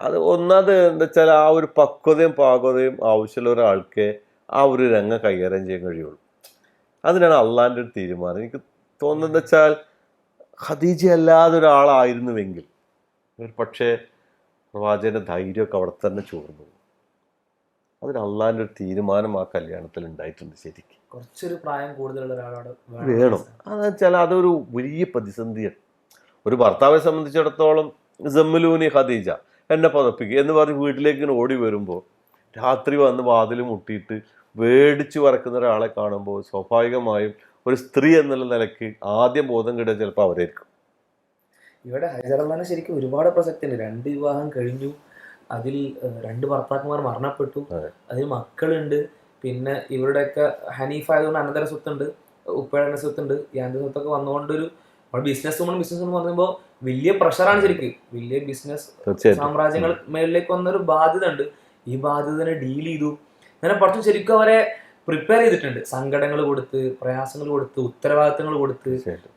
അത് ഒന്നാമത് എന്താ വെച്ചാൽ ആ ഒരു പക്വതയും പാകതയും ആവശ്യമുള്ള ഒരാൾക്ക് ആ ഒരു രംഗം കൈകാര്യം ചെയ്യാൻ കഴിയുള്ളൂ. അതിനാണ് അള്ളാന്റെ ഒരു തീരുമാനം. എനിക്ക് തോന്നുന്നത് വെച്ചാൽ ഖദീജ അല്ലാതെ ഒരാളായിരുന്നുവെങ്കിൽ ഒരു പക്ഷേ പ്രവാചകന്റെ ധൈര്യമൊക്കെ അവിടെ തന്നെ ചോർന്നു പോകും. അതിന് അള്ളാന്റെ ഒരു തീരുമാനം ആ കല്യാണത്തിൽ ഉണ്ടായിട്ടുണ്ട് ശരിക്കും. കുറച്ചൊരു പ്രായം കൂടുതലുള്ള ഒരാളോട് വേണം. അതെന്ന് വെച്ചാൽ അതൊരു വലിയ പ്രതിസന്ധിയാണ്. ഒരു ഭർത്താവിനെ സംബന്ധിച്ചിടത്തോളം ജമ്മലൂനി ഖദീജ എന്നെ പതപ്പിക്കുക എന്ന് പറഞ്ഞ് വീട്ടിലേക്ക് ഇങ്ങനെ ഓടി വരുമ്പോൾ രാത്രി വന്ന് വാതിൽ മുട്ടിയിട്ട് വേടിച്ച് വറക്കുന്ന ഒരാളെ കാണുമ്പോൾ സ്വാഭാവികമായും ഒരു സ്ത്രീ എന്നുള്ള നിലയ്ക്ക് ആദ്യം ബോധം കിട്ടുക ചിലപ്പോൾ അവരായിരിക്കും. ഇവിടെ ഹൈദരാബാദിനെ ശരിക്കും ഒരുപാട് പ്രസക്തി ഉണ്ട് രണ്ട് വിവാഹം കഴിഞ്ഞു. അതിൽ രണ്ട് ഭർത്താക്കന്മാർ മരണപ്പെട്ടു. അതെ. അതിൽ മക്കളുണ്ട്. പിന്നെ ഇവരുടെയൊക്കെ ഹനീഫ് ആയതുകൊണ്ട് അനന്തര സ്വത്തുണ്ട്. ഉപ്പയുടെ സ്വത്തുണ്ട്. ഈ അനന്തര സ്വത്തൊക്കെ വന്നുകൊണ്ടൊരു ബിസിനസ് വുമൺ ബിസിനസ് എന്ന് പറയുമ്പോൾ വലിയ പ്രഷറാണ് ശരിക്കും. വലിയ ബിസിനസ് സാമ്രാജ്യങ്ങൾ മേളിലേക്ക് വന്നൊരു ബാധ്യത ഉണ്ട് ഈ ബാധ്യതനെ ഡീൽ ചെയ്തു. അങ്ങനെ കുറച്ചും ശരിക്കും അവരെ പ്രിപ്പയർ ചെയ്തിട്ടുണ്ട്. സങ്കടങ്ങൾ കൊടുത്ത് പ്രയാസങ്ങൾ കൊടുത്ത് ഉത്തരവാദിത്തങ്ങൾ കൊടുത്ത്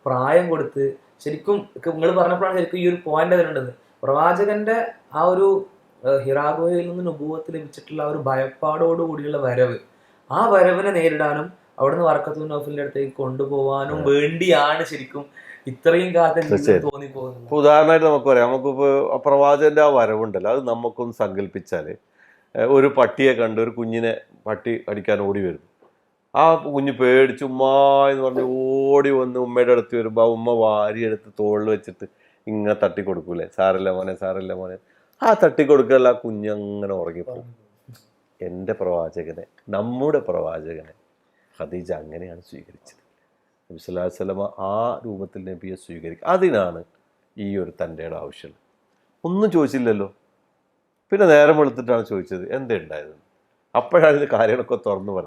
പ്രായം കൊടുത്ത്. ശരിക്കും നിങ്ങൾ പറഞ്ഞപ്പോഴാണ് ശരിക്കും ഈ ഒരു പോയിന്റ് അതിലുണ്ടത് പ്രവാചകന്റെ ആ ഒരു ഹിറാഗോയിൽ നിന്ന് നുപൂവത്ത് ലഭിച്ചിട്ടുള്ള ആ ഒരു ഭയപ്പാടോടുകൂടിയുള്ള വരവ്. ആ വരവിനെ നേരിടാനും അവിടുന്ന് വർക്കത്തു നൗഫലിന്റെ അടുത്തേക്ക് കൊണ്ടുപോകാനും വേണ്ടിയാണ് ശരിക്കും ഇത്രയും കാലത്ത്. തോന്നിപ്പോകുന്നത്. ഇപ്പൊ ഉദാഹരണമായിട്ട് നമുക്ക് പറയാം നമുക്കിപ്പോൾ പ്രവാചകന്റെ ആ വരവുണ്ടല്ലോ അത് നമുക്കൊന്ന് സങ്കല്പിച്ചാൽ ഒരു പട്ടിയെ കണ്ട് ഒരു കുഞ്ഞിനെ പട്ടി അടിക്കാൻ ഓടി വരുന്നു ആ കുഞ്ഞ് പേടിച്ച് ഉമ്മാ എന്ന് പറഞ്ഞ് ഓടി വന്ന് ഉമ്മയുടെ അടുത്ത് വരുമ്പോൾ ആ ഉമ്മ വാരിയെടുത്ത് തോളിൽ വെച്ചിട്ട് ഇങ്ങനെ തട്ടി കൊടുക്കൂലേ സാറല്ല മോനെ സാറല്ല മോനെ. ആ തട്ടി കൊടുക്കല്ല ആ കുഞ്ഞ് അങ്ങനെ ഉറങ്ങിപ്പോകും. എന്റെ പ്രവാചകനെ നമ്മുടെ പ്രവാചകനെ ഖദീജ അങ്ങനെയാണ് സ്വീകരിച്ചത്. നബി സല്ലല്ലാഹു അലൈഹി വസല്ലമ ആ രൂപത്തിൽ നബിയെ സ്വീകരിക്കുക അതിനാണ് ഈ ഒരു തന്റെയുടെ ആവശ്യം. ഒന്നും ചോദിച്ചില്ലല്ലോ. പിന്നെ നേരം വെളുത്തിട്ടാണ് ചോദിച്ചത് എന്താ അപ്പോഴാണ് ഇത് കാര്യങ്ങളൊക്കെ തുറന്നു പറഞ്ഞത്